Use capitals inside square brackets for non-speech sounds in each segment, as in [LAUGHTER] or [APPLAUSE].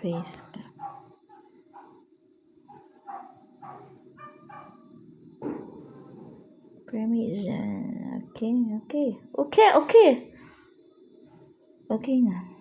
Cam. Permission. Okay, okay. Okay, okay. Okay na.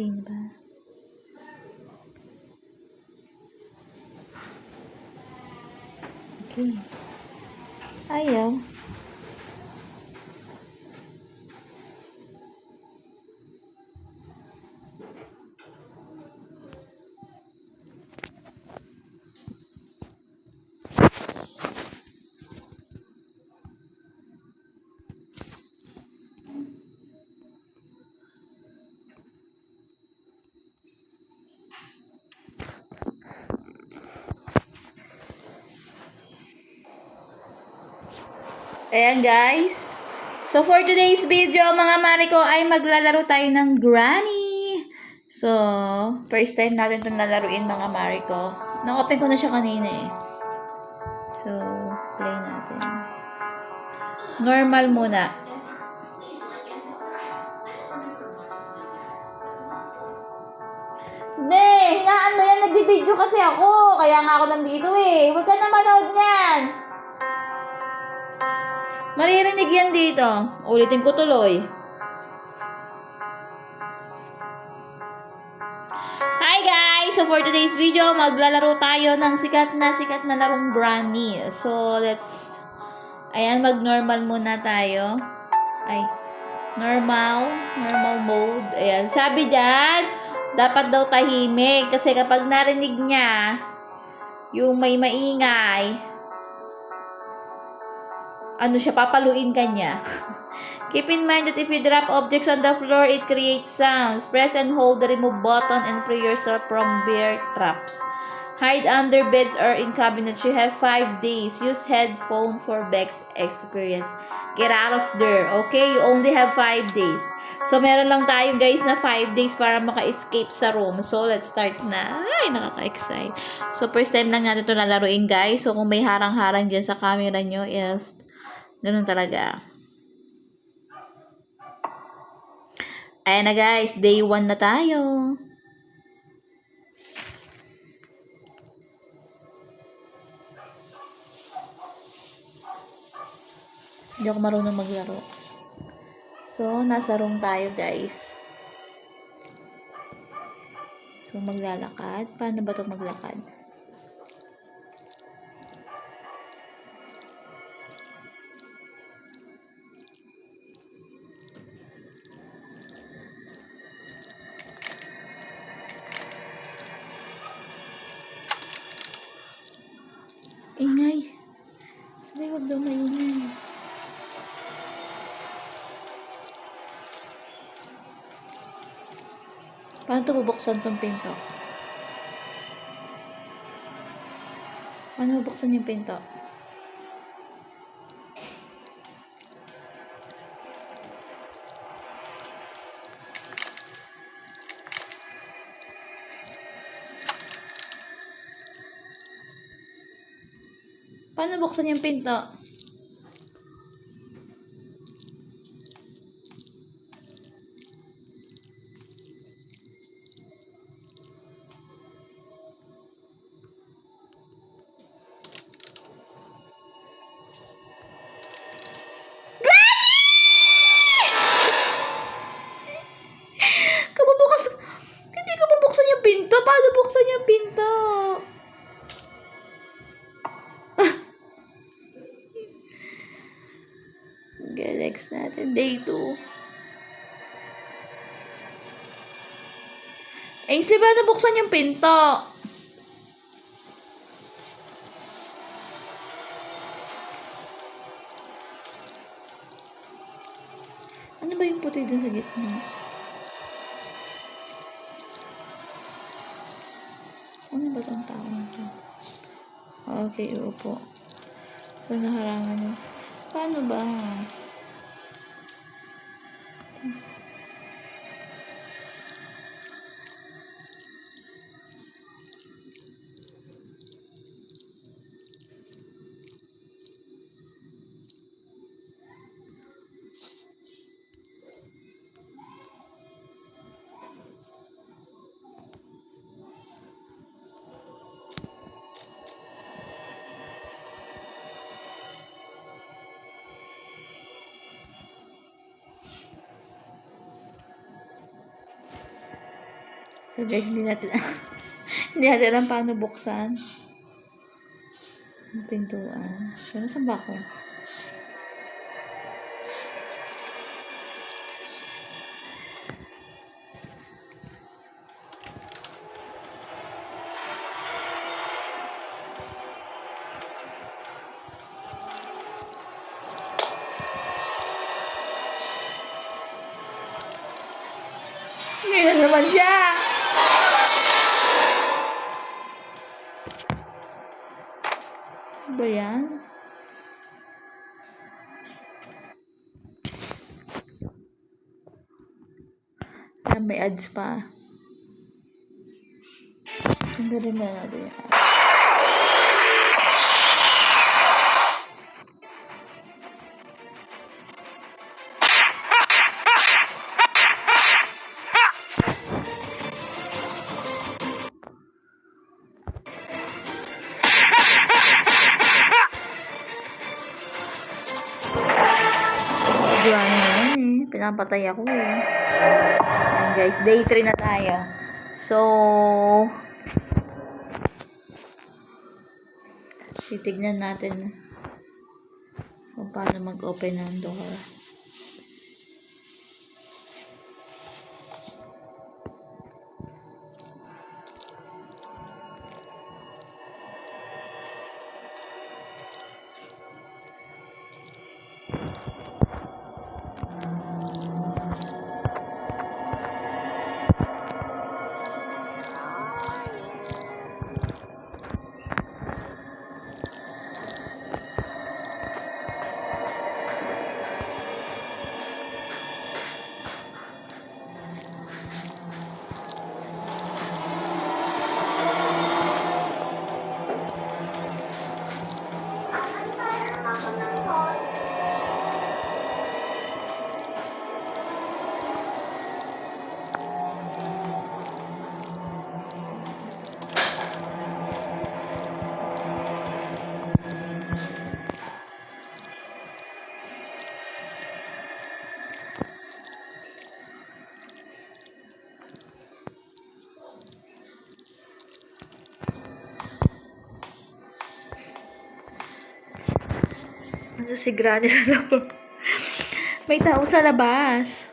Okay na ba? Okay. Ayaw. Ayan guys. So for today's video mga Mariko ay maglalaro tayo ng Granny. So, first time natin itong lalaruin mga Mariko. Na-open ko na siya kanina eh. So, play natin. Normal muna. Ne, hinaan mo yan. Nagbibideo kasi ako. Kaya nga ako nandito eh. Huwag ka na manood niyan. Maririnig yan dito. Ulitin ko tuloy. Hi guys! So for today's video, maglalaro tayo ng sikat na sikat na larong Granny. So let's... Ayan, mag-normal muna tayo. Ay, normal. Normal mode. Ayan, sabi dyan, dapat daw tahimik. Kasi kapag narinig niya, yung may maingay, ano siya, papaluin ka niya. Keep in mind that if you drop objects on the floor, it creates sounds. Press and hold the remove button and free yourself from bear traps. Hide under beds or in cabinets. You have 5 days. Use headphone for best experience. Get out of there. Okay? You only have 5 days. So, meron lang tayo guys na 5 days para maka-escape sa room. So, let's start na. Ay, nakaka-excite. So, first time lang natin ito lalaruin guys. So, kung may harang-harang dyan sa camera nyo is Ganun talaga. Ayan na guys, day 1 na tayo. Hindi ako marunong maglaro. So, nasa room tayo guys. So, maglalakad. Paano ba ito maglakad? Ingay. Sabi, wag daw maingay. Paano ito bubuksan tong pinto? Paano bubuksan yung pinto? Paano buksan yung pinto? Ko mabuksan [LAUGHS] yung pinto. Paano buksan yung pinto? Natin. Day 2. Ainsley, ba nabuksan yung pinto? Ano ba yung puti dun sa gitna? Ano ba itong tao na to? Okay, upo. So, naharangan yun. Paano ba? তা So guys, hindi natin, [LAUGHS] hindi natin alam paano buksan. Ang pintuan. So, nasan ba ako? Ba yan? Ah, may ads pa. Ang mo na natin yung ads. Pinapatay ako eh. Ayan guys, day 3 na tayo. So, titignan natin kung paano mag-open ng door. Si Granny sa loob? May tao sa labas.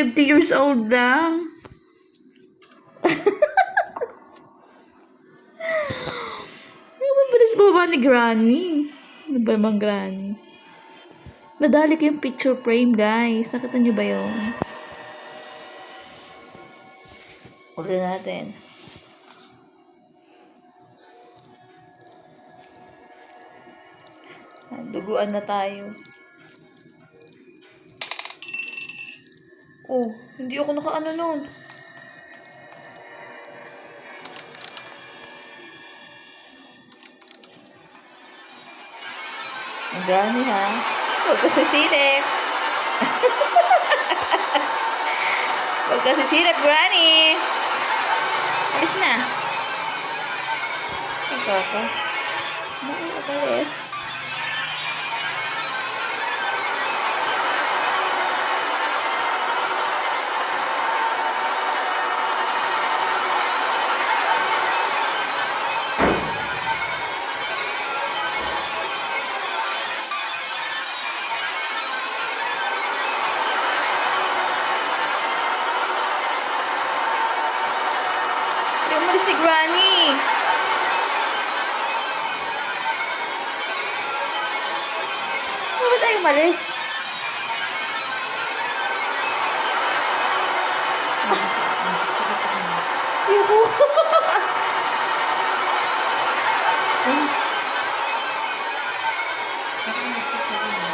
50 years old lang. Ang bilis baba ni Granny. Ano ba naman Granny? Nadali ko yung picture frame, guys. Nakita niyo ba yun? Ulit natin. Duguan na tayo. Oh, hindi ako nakaano nun. Ang gani ha. Huwag ka sisilip. [LAUGHS] Huwag ka sisilip, Granny. Alis na. Ikaw ka. Bakit ka Ayoko. Kasi nagsasabi mo.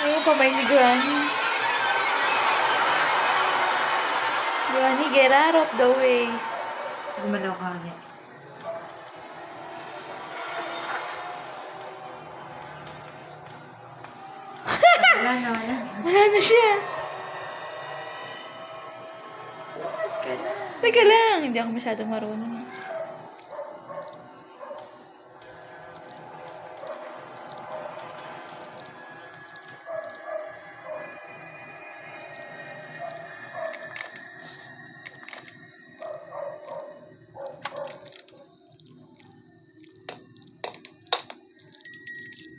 Ayoko pa ba ni Granny? Granny, get out of the way. Gumalaw ka ulit. [LAUGHS] wala na, wala na. Wala na siya. Lumas ka na. Teka lang, hindi ako masyadong marunong.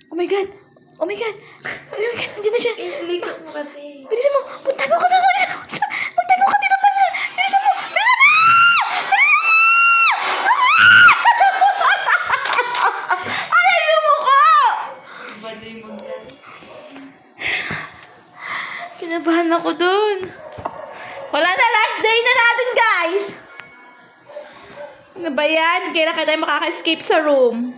Oh my God! Oh my God! Oh my God! Hindi na siya! Eh, ligo mo kasi. Bilisan mo! Magtago ka na Kailan ka tayo makaka-escape sa room?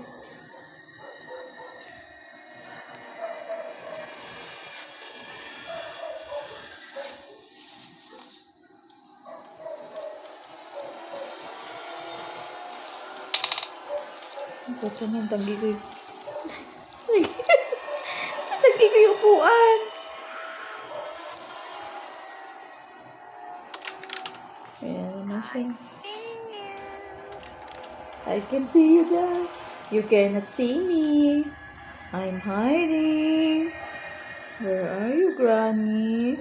Puta na, tanggi ko yung... [LAUGHS] tanggi ko yung upuan. Ayan na siya. I can see you there. You cannot see me. I'm hiding. Where are you, Granny?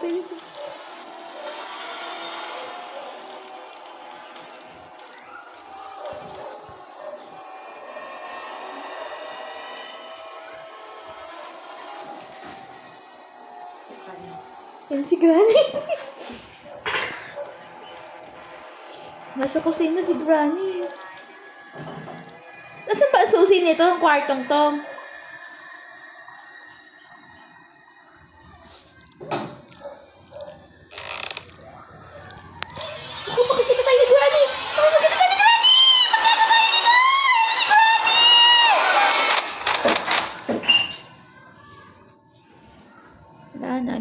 Tayo, tayo. Yan si Granny. [LAUGHS] Nasa kusina si Granny. Nasaan ba ang susi nito? Ang kwartong to?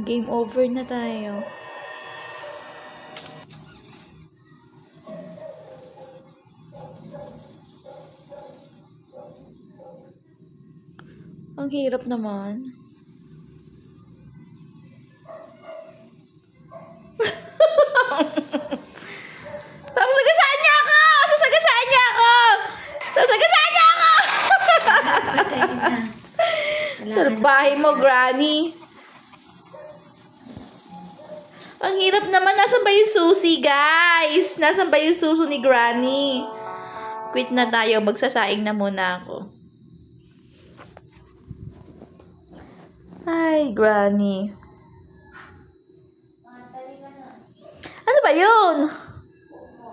Game over na tayo. Ang hirap naman. [LAUGHS] Sasagasaan niya ako! Sasagasaan niya ako! Sasagasaan niya ako! [LAUGHS] Patay na. Wala Sa ka na. bahay mo, Granny. Ang hirap naman. Nasaan ba yung susi, guys? Nasaan ba yung suso ni Granny? Quit na tayo. Magsasaing na muna ako. Ay, granny. Ano ba yun?